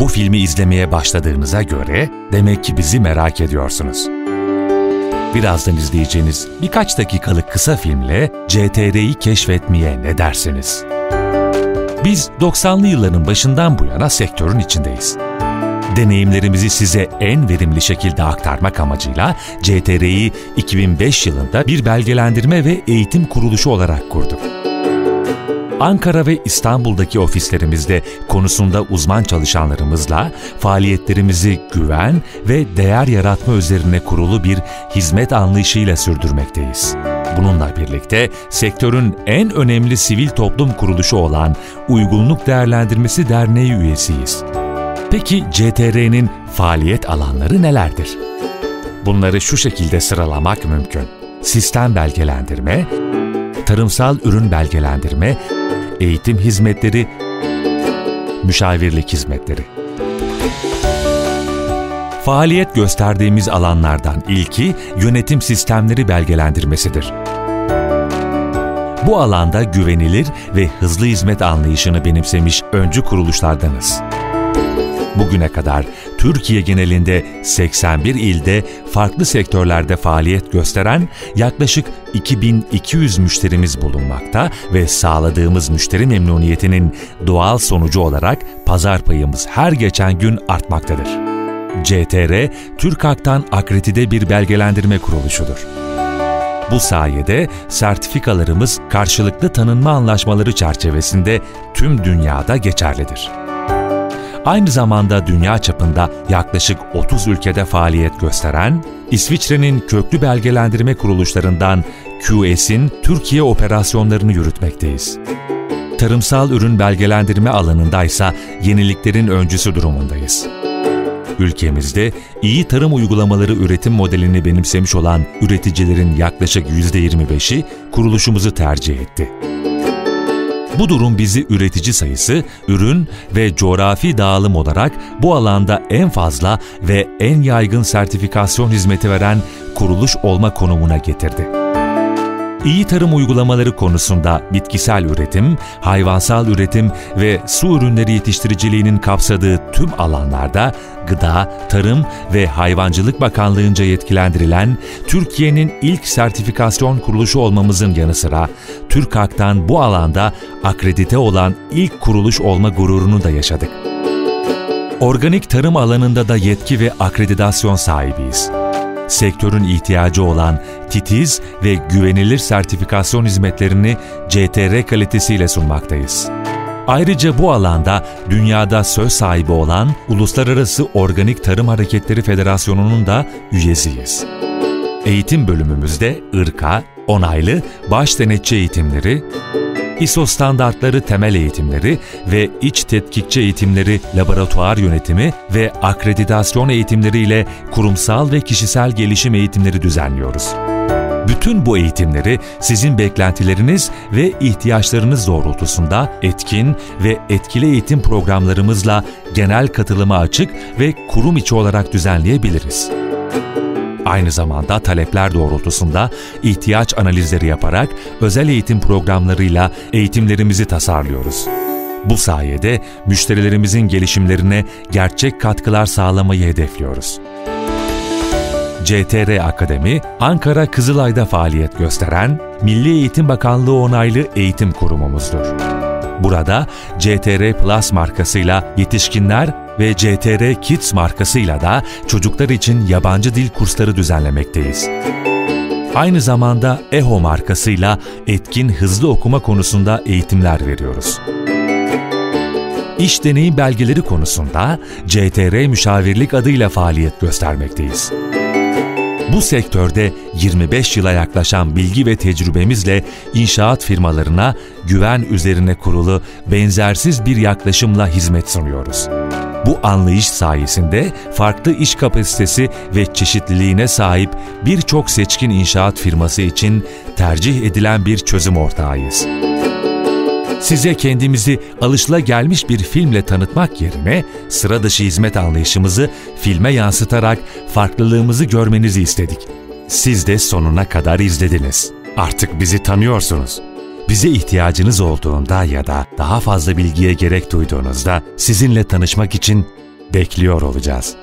Bu filmi izlemeye başladığınıza göre demek ki bizi merak ediyorsunuz. Birazdan izleyeceğiniz birkaç dakikalık kısa filmle CTR'yi keşfetmeye ne dersiniz? Biz 90'lı yılların başından bu yana sektörün içindeyiz. Deneyimlerimizi size en verimli şekilde aktarmak amacıyla CTR'yi 2005 yılında bir belgelendirme ve eğitim kuruluşu olarak kurduk. Ankara ve İstanbul'daki ofislerimizde konusunda uzman çalışanlarımızla faaliyetlerimizi güven ve değer yaratma üzerine kurulu bir hizmet anlayışıyla sürdürmekteyiz. Bununla birlikte sektörün en önemli sivil toplum kuruluşu olan Uygunluk Değerlendirmesi Derneği üyesiyiz. Peki CTR'nin faaliyet alanları nelerdir? Bunları şu şekilde sıralamak mümkün. Sistem belgelendirme, tarımsal ürün belgelendirme, eğitim hizmetleri, müşavirlik hizmetleri. Faaliyet gösterdiğimiz alanlardan ilki yönetim sistemleri belgelendirmesidir. Bu alanda güvenilir ve hızlı hizmet anlayışını benimsemiş öncü kuruluşlardanız. Bugüne kadar Türkiye genelinde 81 ilde farklı sektörlerde faaliyet gösteren yaklaşık 2200 müşterimiz bulunmakta ve sağladığımız müşteri memnuniyetinin doğal sonucu olarak pazar payımız her geçen gün artmaktadır. CTR, TÜRKAK'tan akredite bir belgelendirme kuruluşudur. Bu sayede sertifikalarımız karşılıklı tanınma anlaşmaları çerçevesinde tüm dünyada geçerlidir. Aynı zamanda dünya çapında yaklaşık 30 ülkede faaliyet gösteren, İsviçre'nin köklü belgelendirme kuruluşlarından QS'in Türkiye operasyonlarını yürütmekteyiz. Tarımsal ürün belgelendirme alanındaysa yeniliklerin öncüsü durumundayız. Ülkemizde iyi tarım uygulamaları üretim modelini benimsemiş olan üreticilerin yaklaşık %25'i kuruluşumuzu tercih etti. Bu durum bizi üretici sayısı, ürün ve coğrafi dağılım olarak bu alanda en fazla ve en yaygın sertifikasyon hizmeti veren kuruluş olma konumuna getirdi. İyi tarım uygulamaları konusunda bitkisel üretim, hayvansal üretim ve su ürünleri yetiştiriciliğinin kapsadığı tüm alanlarda Gıda, Tarım ve Hayvancılık Bakanlığı'nca yetkilendirilen Türkiye'nin ilk sertifikasyon kuruluşu olmamızın yanı sıra TÜRKAK'tan bu alanda akredite olan ilk kuruluş olma gururunu da yaşadık. Organik tarım alanında da yetki ve akreditasyon sahibiyiz sektörün ihtiyacı olan titiz ve güvenilir sertifikasyon hizmetlerini CTR kalitesiyle sunmaktayız. Ayrıca bu alanda dünyada söz sahibi olan Uluslararası Organik Tarım Hareketleri Federasyonu'nun da üyesiyiz. Eğitim bölümümüzde ırka, onaylı baş denetçi eğitimleri, ISO standartları temel eğitimleri ve iç tetkikçi eğitimleri, laboratuvar yönetimi ve akreditasyon eğitimleriyle kurumsal ve kişisel gelişim eğitimleri düzenliyoruz. Bütün bu eğitimleri sizin beklentileriniz ve ihtiyaçlarınız doğrultusunda etkin ve etkili eğitim programlarımızla genel katılıma açık ve kurum içi olarak düzenleyebiliriz. Aynı zamanda talepler doğrultusunda ihtiyaç analizleri yaparak özel eğitim programlarıyla eğitimlerimizi tasarlıyoruz. Bu sayede müşterilerimizin gelişimlerine gerçek katkılar sağlamayı hedefliyoruz. CTR Akademi, Ankara Kızılay'da faaliyet gösteren Milli Eğitim Bakanlığı onaylı eğitim kurumumuzdur. Burada CTR Plus markasıyla yetişkinler ve CTR Kids markasıyla da çocuklar için yabancı dil kursları düzenlemekteyiz. Aynı zamanda EHO markasıyla etkin hızlı okuma konusunda eğitimler veriyoruz. İş deneyim belgeleri konusunda CTR Müşavirlik adıyla faaliyet göstermekteyiz. Bu sektörde 25 yıla yaklaşan bilgi ve tecrübemizle inşaat firmalarına güven üzerine kurulu benzersiz bir yaklaşımla hizmet sunuyoruz. Bu anlayış sayesinde farklı iş kapasitesi ve çeşitliliğine sahip birçok seçkin inşaat firması için tercih edilen bir çözüm ortağıyız. Size kendimizi alışılagelmiş bir filmle tanıtmak yerine sıra dışı hizmet anlayışımızı filme yansıtarak farklılığımızı görmenizi istedik. Siz de sonuna kadar izlediniz. Artık bizi tanıyorsunuz. Bize ihtiyacınız olduğunda ya da daha fazla bilgiye gerek duyduğunuzda sizinle tanışmak için bekliyor olacağız.